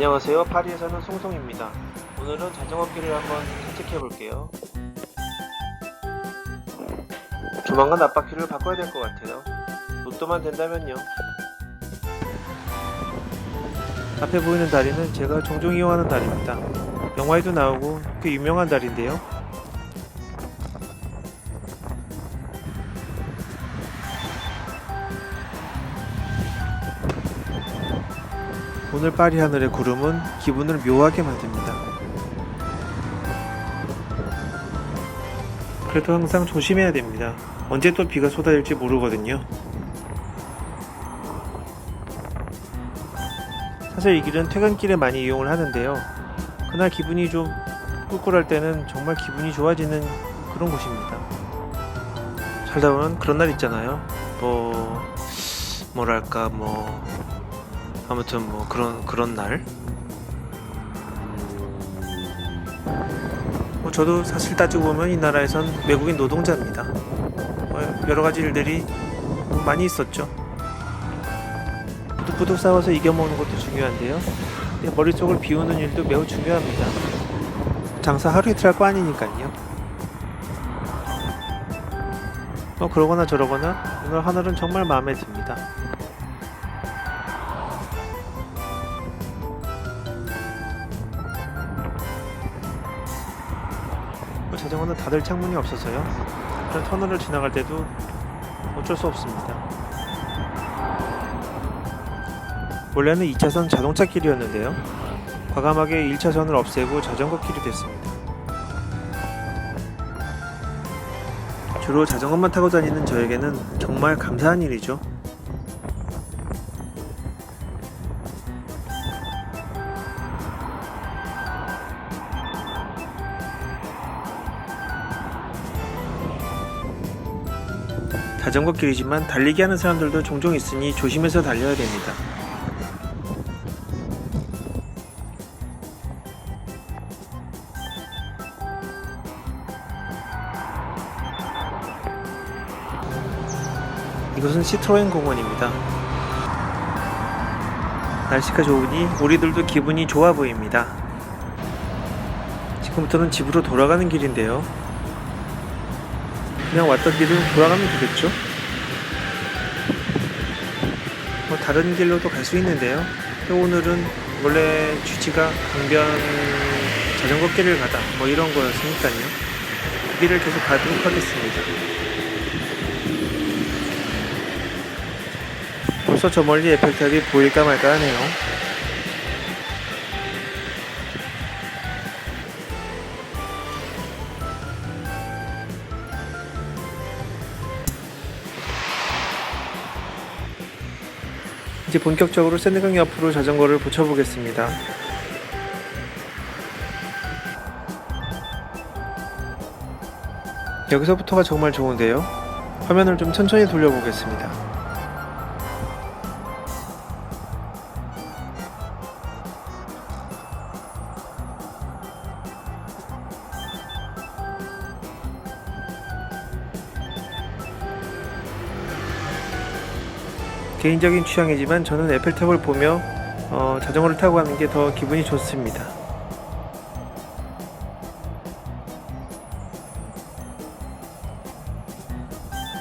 안녕하세요. 파리에 사는 송송입니다. 오늘은 자전거길을 한번 산책해 볼게요. 조만간 앞바퀴를 바꿔야 될 것 같아요. 로또만 된다면요. 앞에 보이는 다리는 제가 종종 이용하는 다리입니다. 영화에도 나오고 꽤 유명한 다리인데요. 오늘 파리 하늘의 구름은 기분을 묘하게 만듭니다. 그래도 항상 조심해야 됩니다. 언제 또 비가 쏟아질지 모르거든요. 사실 이 길은 퇴근길에 많이 이용을 하는데요. 그날 기분이 좀 꿀꿀할 때는 정말 기분이 좋아지는 그런 곳입니다. 살다 보면 그런 날 있잖아요. 뭐 뭐랄까 뭐 아무튼 뭐 그런 그런 날. 뭐 저도 사실 따지고 보면 이 나라에선 외국인 노동자입니다. 뭐 여러 가지 일들이 뭐 많이 있었죠. 부득부득 싸워서 이겨먹는 것도 중요한데요. 머릿속을 비우는 일도 매우 중요합니다. 장사 하루 이틀 할 거 아니니까요. 뭐 그러거나 저러거나 오늘 하늘은 정말 마음에 듭니다. 뭐 자전거는 다들 창문이 없어서요. 그런 터널을 지나갈 때도 어쩔 수 없습니다. 원래는 2차선 자동차 길이었는데요. 과감하게 1차선을 없애고 자전거 길이 됐습니다. 주로 자전거만 타고 다니는 저에게는 정말 감사한 일이죠. 자전거 길이지만 달리기 하는 사람들도 종종 있으니 조심해서 달려야 됩니다. 이곳은 시트로엔 공원입니다. 날씨가 좋으니 우리들도 기분이 좋아 보입니다. 지금부터는 집으로 돌아가는 길인데요. 그냥 왔던 길을 돌아가면 되겠죠? 뭐 다른 길로도 갈 수 있는데요. 또 오늘은 원래 취지가 강변 자전거 길을 가다 뭐 이런 거였으니까요. 그 길을 계속 가도록 하겠습니다. 벌써 저 멀리 에펠탑이 보일까 말까 하네요. 이제 본격적으로 샌드강 옆으로 자전거를 붙여보겠습니다. 여기서부터가 정말 좋은데요. 화면을 좀 천천히 돌려보겠습니다. 개인적인 취향이지만 저는 에펠탑을 보며 어, 자전거를 타고 가는 게 더 기분이 좋습니다.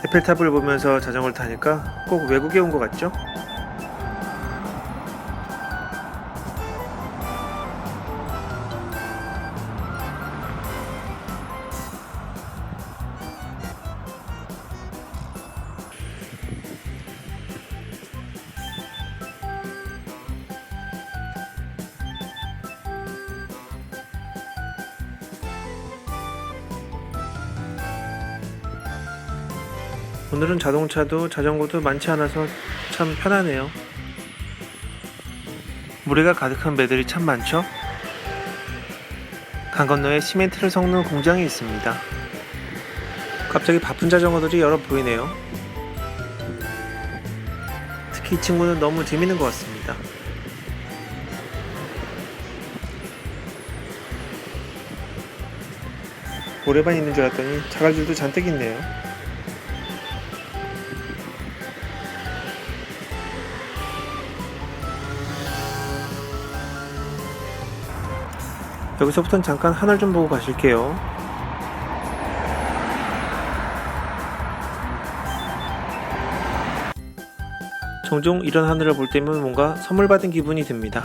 에펠탑을 보면서 자전거를 타니까 꼭 외국에 온 것 같죠? 오늘은 자동차도 자전거도 많지 않아서 참 편하네요. 무리가 가득한 배들이 참 많죠? 강 건너에 시멘트를 섞는 공장이 있습니다. 갑자기 바쁜 자전거들이 여러 보이네요. 특히 이 친구는 너무 재밌는 것 같습니다. 모래만 있는 줄 알았더니 자갈줄도 잔뜩 있네요. 여기서부터는 잠깐 하늘 좀 보고 가실게요. 종종 이런 하늘을 볼 때면 뭔가 선물 받은 기분이 듭니다.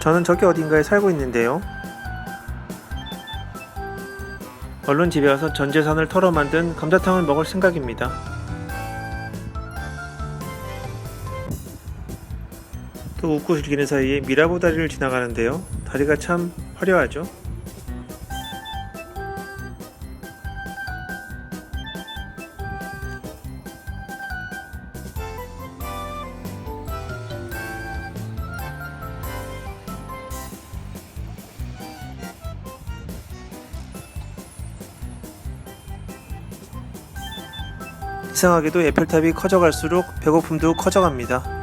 저는 저기 어딘가에 살고 있는데요. 얼른 집에 와서 전 재산을 털어 만든 감자탕을 먹을 생각입니다. 또 웃고 즐기는 사이에 미라보 다리를 지나가는데요. 다리가 참 화려하죠. 이상하게도 에펠탑이 커져갈수록 배고픔도 커져갑니다.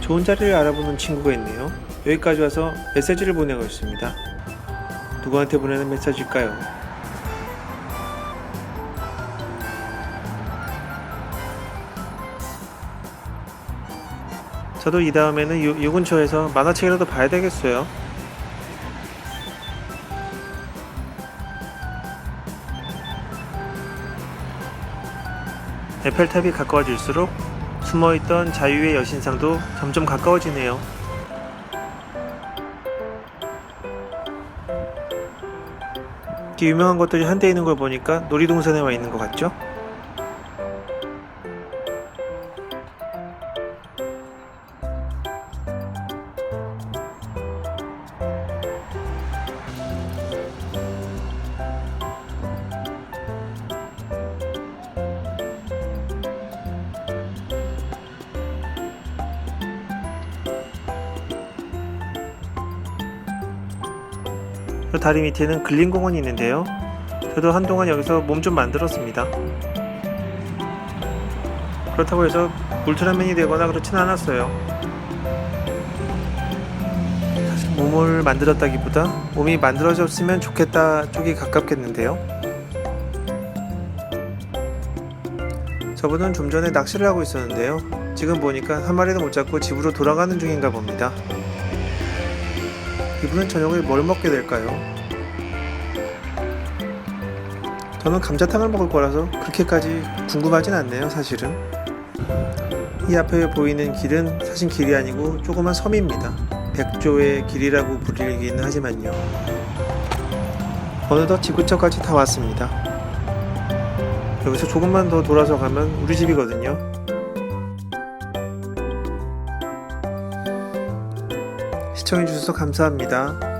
좋은 자리를 알아보는 친구가 있네요. 여기까지 와서 메시지를 보내고 있습니다. 누구한테 보내는 메시지일까요? 저도 이 다음에는 요, 요 근처에서 만화책이라도 봐야 되겠어요. 에펠탑이 가까워질수록 숨어있던 자유의 여신상도 점점 가까워지네요. 이렇게 유명한 것들이 한데 있는 걸 보니까 놀이동산에 와 있는 것 같죠? 저 다리 밑에는 근린공원이 있는데요. 저도 한동안 여기서 몸 좀 만들었습니다. 그렇다고 해서 울트라맨이 되거나 그렇진 않았어요. 사실 몸을 만들었다기보다 몸이 만들어졌으면 좋겠다 쪽이 가깝겠는데요. 저분은 좀 전에 낚시를 하고 있었는데요. 지금 보니까 한 마리도 못 잡고 집으로 돌아가는 중인가 봅니다. 이분은 저녁에 뭘 먹게 될까요? 저는 감자탕을 먹을 거라서 그렇게까지 궁금하진 않네요, 사실은. 이 앞에 보이는 길은 사실 길이 아니고 조그만 섬입니다. 백조의 길이라고 불리긴 하지만요. 어느덧 지구처까지 다 왔습니다. 여기서 조금만 더 돌아서 가면 우리 집이거든요. 시청해주셔서 감사합니다.